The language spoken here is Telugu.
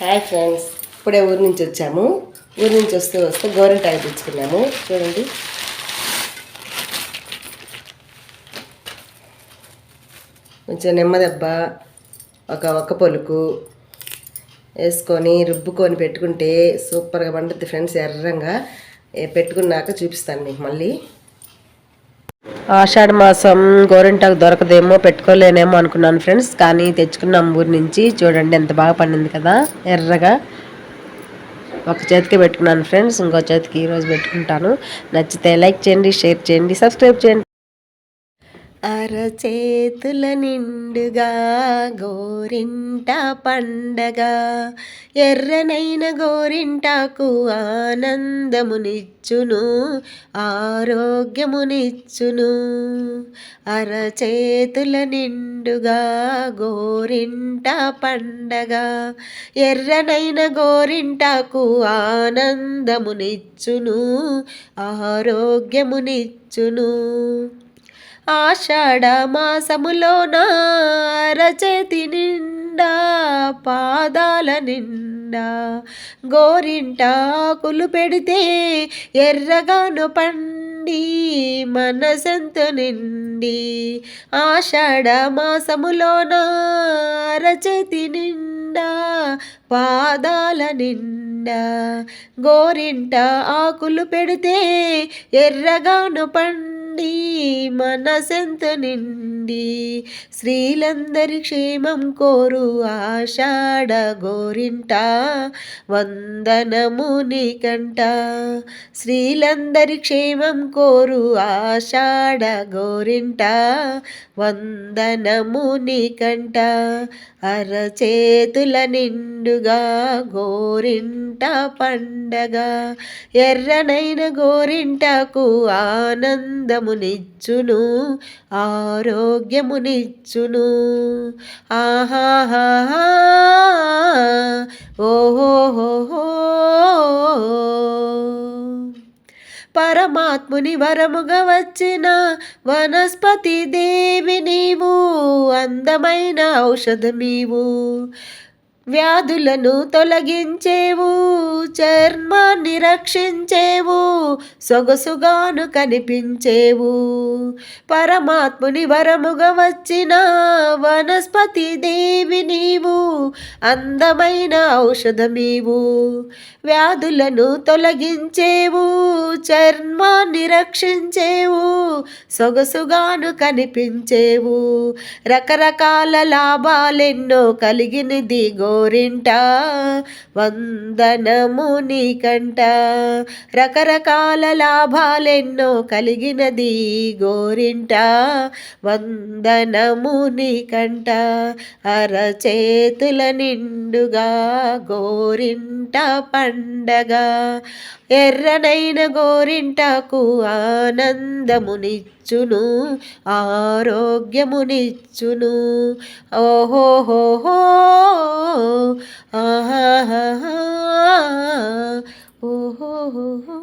హాయ్ ఫ్రెండ్స్ ఇప్పుడే ఊరి నుంచి వచ్చాము. ఊరి నుంచి వస్తూ వస్తూ గోరింటాకు తెచ్చుకున్నాము. చూడండి. కొంచెం నిమ్మదెబ్బ ఒక ఒక్క పొలుకు వేసుకొని రుబ్బుకొని పెట్టుకుంటే సూపర్గా పండుద్ది ఫ్రెండ్స్ ఎర్రంగా. పెట్టుకున్నాక చూపిస్తాను మీకు మళ్ళీ. ఆషాఢ మాసం గోరింటాకు దొరకదేమో పెట్టుకోలేనేమో అనుకున్నాను ఫ్రెండ్స్. కానీ తెచ్చుకున్నాం ఊరి నుంచి చూడండి ఎంత బాగా పండింది కదా ఎర్రగా. ఒక చేతికి పెట్టుకున్నాను ఫ్రెండ్స్ ఇంకో చేతికి ఈరోజు పెట్టుకుంటాను. నచ్చితే లైక్ చేయండి షేర్ చేయండి సబ్స్క్రైబ్ చేయండి. అరచేతుల నిండుగా గోరింట పండగ. ఎర్రనైన గోరింటాకు ఆనందమునిచ్చును ఆరోగ్యమునిచ్చును. అరచేతుల నిండుగా గోరింట పండగ. ఎర్రనైన గోరింటాకు ఆనందమునిచ్చును ఆరోగ్యమునిచ్చును. ఆషాఢ మాసములోన? రచతి నిండా పాదాల నిండా. గోరింటాకులు పెడితే ఎర్రగాను పండి మనసంతు నిండి. ఆషాఢ మాసములోన? రచతి నిండా పాదాల నిండా. గోరింట ఆకులు పెడితే ఎర్రగాను పండి మనసెంత నిండి స్త్రీలందరి క్షేమం కోరు ఆషాఢ గోరింట వందనము నీకంట స్త్రీలందరి క్షేమం కోరు ఆషాఢ గోరింట వందనము నీకంట అరచేతుల నిండుగా గోరింట పండగ ఎర్రనైన గోరింటకు ఆనందమునిచ్చును. ఆరోగ్యమునిచ్చును. ఆహాహా. ఓహోహో పరమాత్ముని వరముగా వచ్చిన వనస్పతి దేవి నీవు అందమైన ఔషధమీవు. వ్యాధులను తొలగించేవు చర్మాన్ని రక్షించేవు సొగసుగాను కనిపించేవు. పరమాత్ముని వరముగా వచ్చిన వనస్పతి దేవి నీవు అందమైన ఔషధమీవు. వ్యాధులను తొలగించేవు చర్మాన్ని రక్షించేవు సొగసుగాను కనిపించేవు. రకరకాల లాభాలెన్నో కలిగినది గోరింట వందనము నీకంట రకరకాల లాభాలెన్నో కలిగినది గోరింట వందనము నీకంట అరచేతుల నిండుగా గోరింట పండగ ఎర్రనైన గోరింటకు ఆనందమునిచ్చును ఆరోగ్యమునిచ్చును. ఓహోహోహో ఆహా ఓహోహో